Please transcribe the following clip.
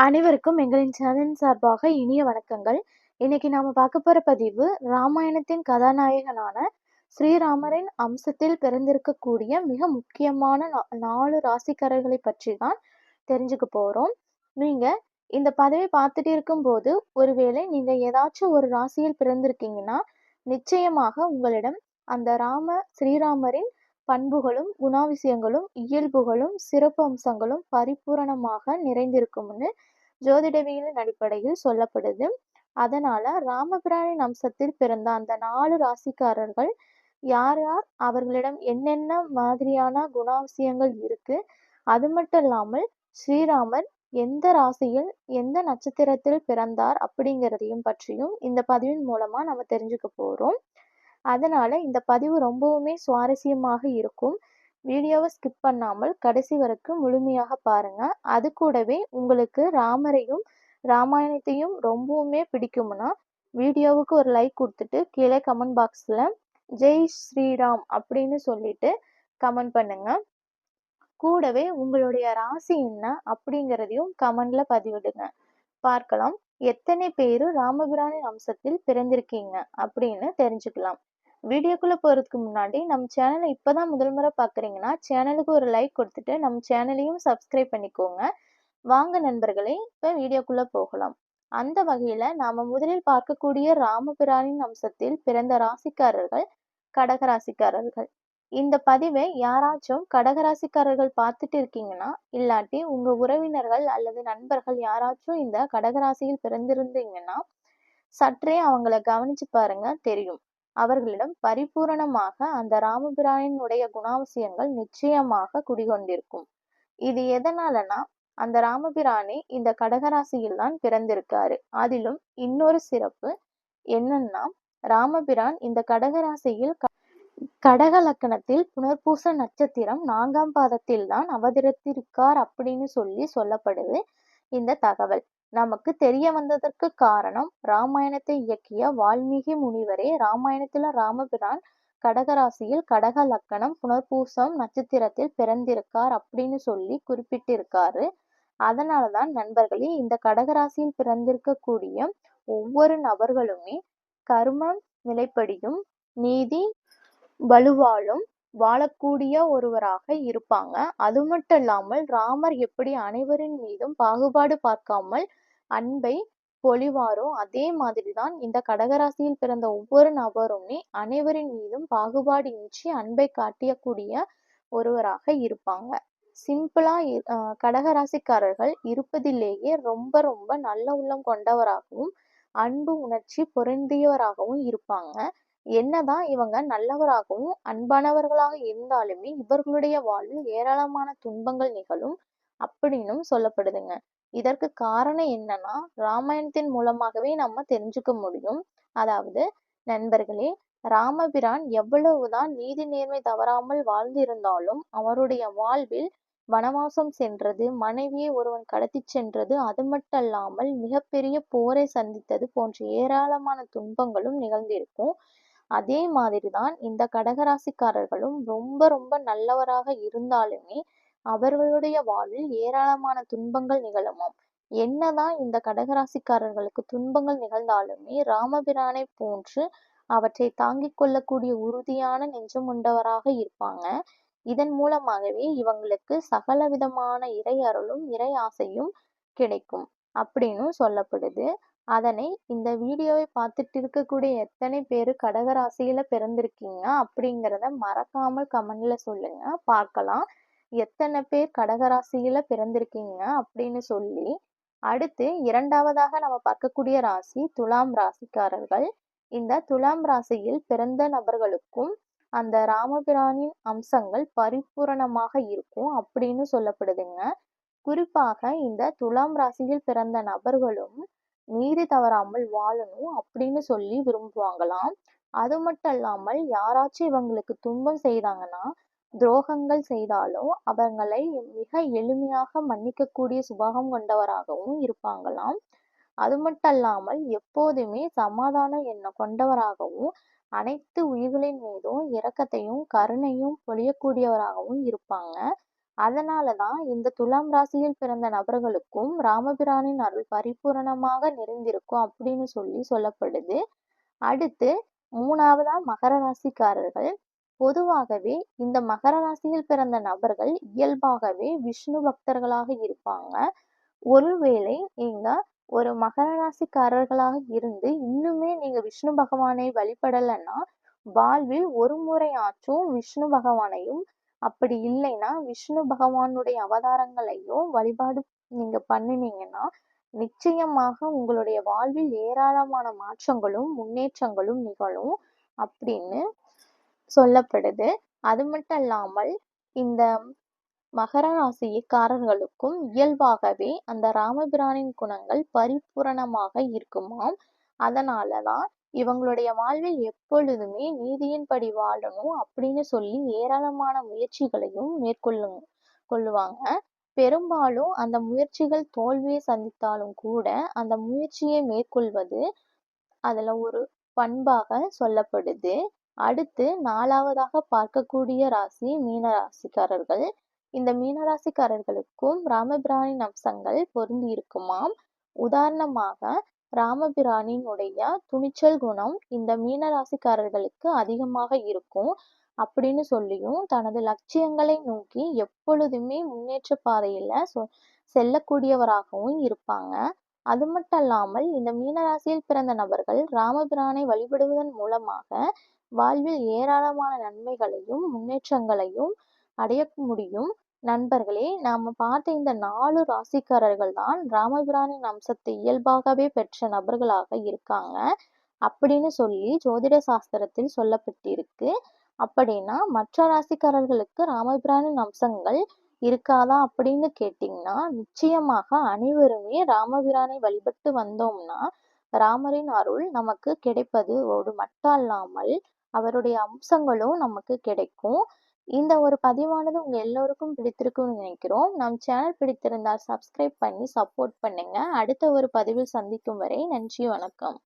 அனைவருக்கும் எங்களின் சேனலின் சார்பாக இனிய வணக்கங்கள். இன்னைக்கு நாம பார்க்க போற பதிவு ராமாயணத்தின் கதாநாயகனான ஸ்ரீராமரின் அம்சத்தில் பிறந்திருக்கக்கூடிய மிக முக்கியமான நாலு ராசிக்காரர்களை பற்றி தான் தெரிஞ்சுக்க போறோம். நீங்க இந்த பதவி பார்த்துட்டு இருக்கும்போது ஒருவேளை நீங்க ஏதாச்சும் ஒரு ராசியில் பிறந்திருக்கீங்கன்னா நிச்சயமாக உங்களிடம் அந்த ராம ஸ்ரீராமரின் பண்புகளும் குணாதிசயங்களும் இயல்புகளும் சிறப்பு அம்சங்களும் பரிபூரணமாக நிறைந்திருக்கும்னு ஜோதிடவியலின் அடிப்படையில் சொல்லப்படுது. அதனால ராமபிரானின் அம்சத்தில் பிறந்த அந்த நாலு ராசிக்காரர்கள் யார் யார்? அவர்களிடம் என்னென்ன மாதிரியான குணாதிசயங்கள் இருக்கு? அது மட்டும் இல்லாமல் ஸ்ரீராமர் எந்த ராசியில் எந்த நட்சத்திரத்தில் பிறந்தார் அப்படிங்கிறதையும் பற்றியும் இந்த பதிவின் மூலமா நம்ம தெரிஞ்சுக்க போறோம். அதனால் இந்த பதிவு ரொம்பவுமே சுவாரஸ்யமாக இருக்கும். வீடியோவை ஸ்கிப் பண்ணாமல் கடைசி வரைக்கும் முழுமையாக பாருங்க. அது கூடவே உங்களுக்கு ராமரையும் ராமாயணத்தையும் ரொம்பவுமே பிடிக்கும்னா வீடியோவுக்கு ஒரு லைக் கொடுத்துட்டு கீழே கமெண்ட் பாக்ஸில் ஜெய் ஸ்ரீராம் அப்படின்னு சொல்லிட்டு கமெண்ட் பண்ணுங்க. கூடவே உங்களுடைய ராசி என்ன அப்படிங்கிறதையும் கமெண்ட்ல பதிவிடுங்க. பார்க்கலாம். எத்தனை பேர் ராமபிரானின் அம்சத்தில் பிறந்திருக்கீங்க அப்படின்னு தெரிஞ்சுக்கலாம். வீடியோக்குள்ளே போகிறதுக்கு முன்னாடி நம்ம சேனலை இப்போ தான் முதல் முறை பார்க்குறீங்கன்னா சேனலுக்கு ஒரு லைக் கொடுத்துட்டு நம்ம சேனலையும் சப்ஸ்கிரைப் பண்ணிக்கோங்க. வாங்க நண்பர்களே இப்போ வீடியோக்குள்ளே போகலாம். அந்த வகையில் நாம முதலில் பார்க்கக்கூடிய ராமபிரானின் அம்சத்தில் பிறந்த ராசிக்காரர்கள் கடகராசிக்காரர்கள். இந்த பதிவை யாராச்சும் கடகராசிக்காரர்கள் பார்த்துட்டு இருக்கீங்கன்னா இல்லாட்டி உங்கள் உறவினர்கள் அல்லது நண்பர்கள் யாராச்சும் இந்த கடகராசியில் பிறந்திருந்தீங்கன்னா சற்றே அவங்கள கவனிச்சு பாருங்க தெரியும். அவர்களிடம் பரிபூரணமாக அந்த ராமபிரானினுடைய குணாவசியங்கள் நிச்சயமாக குடிகொண்டிருக்கும். இது எதனாலனா அந்த ராமபிரானே இந்த கடகராசியில் தான் பிறந்திருக்காரு. அதிலும் இன்னொரு சிறப்பு என்னன்னா ராமபிரான் இந்த கடகராசியில் கடக லக்கணத்தில் புனர்பூச நட்சத்திரம் நான்காம் பாதத்தில் தான் அவதரித்திருக்கார் அப்படின்னு சொல்லி சொல்லப்படுது இந்த தகவல். நமக்கு தெரிய வந்ததற்கு காரணம் ராமாயணத்தை இயக்கிய வால்மீகி முனிவரே. ராமாயணத்துல ராமபிரான் கடகராசியில் கடக லக்கணம் புனர்பூசம் நட்சத்திரத்தில் பிறந்திருக்கார் அப்படின்னு சொல்லி குறிப்பிட்டிருக்காரு. அதனாலதான் நண்பர்களே இந்த கடகராசியில் பிறந்திருக்கக்கூடிய ஒவ்வொரு நபர்களுமே கர்மம் நிலைப்படியும் நீதி வலுவாலும் வாழக்கூடிய ஒருவராக இருப்பாங்க. அது மட்டும் இல்லாமல் ராமர் எப்படி அனைவரின் மீதும் பாகுபாடு பார்க்காமல் அன்பை பொழிவாரோ அதே மாதிரிதான் இந்த கடகராசியில் பிறந்த ஒவ்வொரு நபருமே அனைவரின் மீதும் பாகுபாடு இன்றி அன்பை காட்டியக்கூடிய ஒருவராக இருப்பாங்க. சிம்பிளா கடகராசிக்காரர்கள் இருப்பதிலேயே ரொம்ப ரொம்ப நல்ல உள்ளம் கொண்டவராகவும் அன்பு உணர்ச்சி பொருந்தியவராகவும் இருப்பாங்க. என்னதான் இவங்க நல்லவராகவும் அன்பானவர்களாக இருந்தாலுமே இவர்களுடைய வாழ்வில் ஏராளமான துன்பங்கள் நிகழும் அப்படின்னும் சொல்லப்படுதுங்க. இதற்கு காரணம் என்னன்னா ராமாயணத்தின் மூலமாகவே நம்ம தெரிஞ்சுக்க முடியும். அதாவது நண்பர்களே ராமபிரான் எவ்வளவுதான் நீதி நேர்மை தவறாமல் வாழ்ந்திருந்தாலும் அவருடைய வாழ்வில் வனவாசம் சென்றது மனைவியை ஒருவன் கடத்தி சென்றது அது மட்டுமல்லாமல் மிகப்பெரிய போரை சந்தித்தது போன்ற ஏராளமான துன்பங்களும் நிகழ்ந்திருக்கும். அதே மாதிரிதான் இந்த கடகராசிக்காரர்களும் ரொம்ப ரொம்ப நல்லவராக இருந்தாலுமே அவர்களுடைய வாழ்வில் ஏராளமான துன்பங்கள் நிகழுமாம். என்னதான் இந்த கடகராசிக்காரர்களுக்கு துன்பங்கள் நிகழ்ந்தாலுமே ராமபிரானை போன்று அவற்றை தாங்கிக் கொள்ளக்கூடிய உறுதியான நெஞ்சம் கொண்டவராக இருப்பாங்க. இதன் மூலமாகவே இவங்களுக்கு சகல விதமான இறை அருளும் இறை ஆசையும் கிடைக்கும். அப்படின்னு சொல்லப்படுது. அதனை இந்த வீடியோவை பார்த்துட்டு இருக்கக்கூடிய எத்தனை பேர் கடகராசியில் பிறந்திருக்கீங்க அப்படிங்கிறத மறக்காமல் கமெண்ட்ல சொல்லுங்க. பார்க்கலாம். எத்தனை பேர் கடகராசியில் பிறந்திருக்கீங்க அப்படின்னு சொல்லி. அடுத்து இரண்டாவதாக நம்ம பார்க்கக்கூடிய ராசி துலாம் ராசிக்காரர்கள். இந்த துலாம் ராசியில் பிறந்த நபர்களுக்கும் அந்த ராமபிரானின் அம்சங்கள் பரிபூரணமாக இருக்கும் அப்படின்னு சொல்லப்படுதுங்க. குறிப்பாக இந்த துலாம் ராசியில் பிறந்த நபர்களும் நீதி தவறாமல் வாழணும் அப்படின்னு சொல்லி விரும்புவாங்களாம். அது மட்டும் இல்லாமல் யாராச்சும் இவங்களுக்கு துன்பம் செய்தாங்கன்னா துரோகங்கள் செய்தாலும் அவங்களை மிக எளிமையாக மன்னிக்கக்கூடிய சுபாகம் கொண்டவராகவும் இருப்பாங்களாம். அது மட்டும் இல்லாமல் எப்போதுமே சமாதான எண்ணம் கொண்டவராகவும் அனைத்து உயிர்களின் மீதும் இரக்கத்தையும் கருணையும் பொழியக்கூடியவராகவும் இருப்பாங்க. அதனால தான் இந்த துலாம் ராசியில் பிறந்த நபர்களுக்கும் ராமபிரானின் அருள் பரிபூரணமாக நிறைந்திருக்கும் அப்படின்னு சொல்லி சொல்லப்படுது. அடுத்து மூணாவதா மகர ராசிக்காரர்கள். பொதுவாகவே இந்த மகர ராசியில் பிறந்த நபர்கள் இயல்பாகவே விஷ்ணு பக்தர்களாக இருப்பாங்க. ஒருவேளை நீங்க ஒரு மகர ராசிக்காரர்களாக இருந்து இன்னுமே நீங்க விஷ்ணு பகவானை வழிபடலைன்னா வாழ்வில் ஒரு முறையாச்சும் விஷ்ணு பகவானையும் அப்படி இல்லைன்னா விஷ்ணு பகவானுடைய அவதாரங்களையும் வழிபாடு நீங்க பண்ணினீங்கன்னா நிச்சயமாக உங்களுடைய வாழ்வில் ஏராளமான மாற்றங்களும் முன்னேற்றங்களும் நிகழும் அப்படின்னு சொல்லப்படுது. அது மட்டும் இல்லாமல் இந்த மகர ராசிக்காரர்களுக்கும் இயல்பாகவே அந்த ராமபிரானின் குணங்கள் பரிபூரணமாக இருக்குமாம். அதனாலதான் இவங்களுடைய வாழ்வில் எப்பொழுதுமே நீதியின்படி வாழணும் அப்படின்னு சொல்லி ஏராளமான முயற்சிகளையும் மேற்கொள்ளும் கொள்ளுவாங்க. பெரும்பாலும் அந்த முயற்சிகள் தோல்வியை சந்தித்தாலும் கூட அந்த முயற்சியை மேற்கொள்வது அதுல ஒரு பண்பாக சொல்லப்படுது. அடுத்து நாலாவதாக பார்க்கக்கூடிய ராசி மீனராசிக்காரர்கள். இந்த மீனராசிக்காரர்களுக்கும் ராமபிரானின் அம்சங்கள் பொருந்தி இருக்குமாம் உதாரணமாக ராமபிரானினுடைய துணிச்சல் குணம் இந்த மீனராசிக்காரர்களுக்கு அதிகமாக இருக்கும் அப்படின்னு சொல்லியும் தனது லட்சியங்களை நோக்கி எப்பொழுதுமே முன்னேற்ற பாதையில சொ செல்லக்கூடியவராகவும் இருப்பாங்க. அது மட்டும் இல்லாமல் இந்த மீனராசியில் பிறந்த நபர்கள் ராமபிரானை வழிபடுவதன் மூலமாக வாழ்வில் ஏராளமான நன்மைகளையும் முன்னேற்றங்களையும் அடைய முடியும். நண்பர்களே நாம பார்த்த இந்த நாலு ராசிக்காரர்கள் தான் ராமபிரானின் அம்சத்தை இயல்பாகவே பெற்ற நபர்களாக இருக்காங்க. அப்படின்னு சொல்லி ஜோதிட சாஸ்திரத்தில் சொல்லப்பட்டிருக்கு. அப்படின்னா மற்ற ராசிக்காரர்களுக்கு ராமபிரானின் அம்சங்கள் இருக்காதா அப்படின்னு கேட்டிங்கன்னா நிச்சயமாக அனைவருமே ராமபிரானை வழிபட்டு வந்தோம்னா ராமரின் அருள் நமக்கு கிடைப்பது ஒரு மட்டும் அல்லாமல் அவருடைய அம்சங்களும் நமக்கு கிடைக்கும். இந்த ஒரு பதிவானது உங்க எல்லோருக்கும் பிடித்திருக்கும்னு நினைக்கிறோம். நம் சேனல் பிடித்திருந்தால் சப்ஸ்கிரைப் பண்ணி சப்போர்ட் பண்ணுங்க. அடுத்த ஒரு பதிவில் சந்திக்கும் வரை நன்றி வணக்கம்.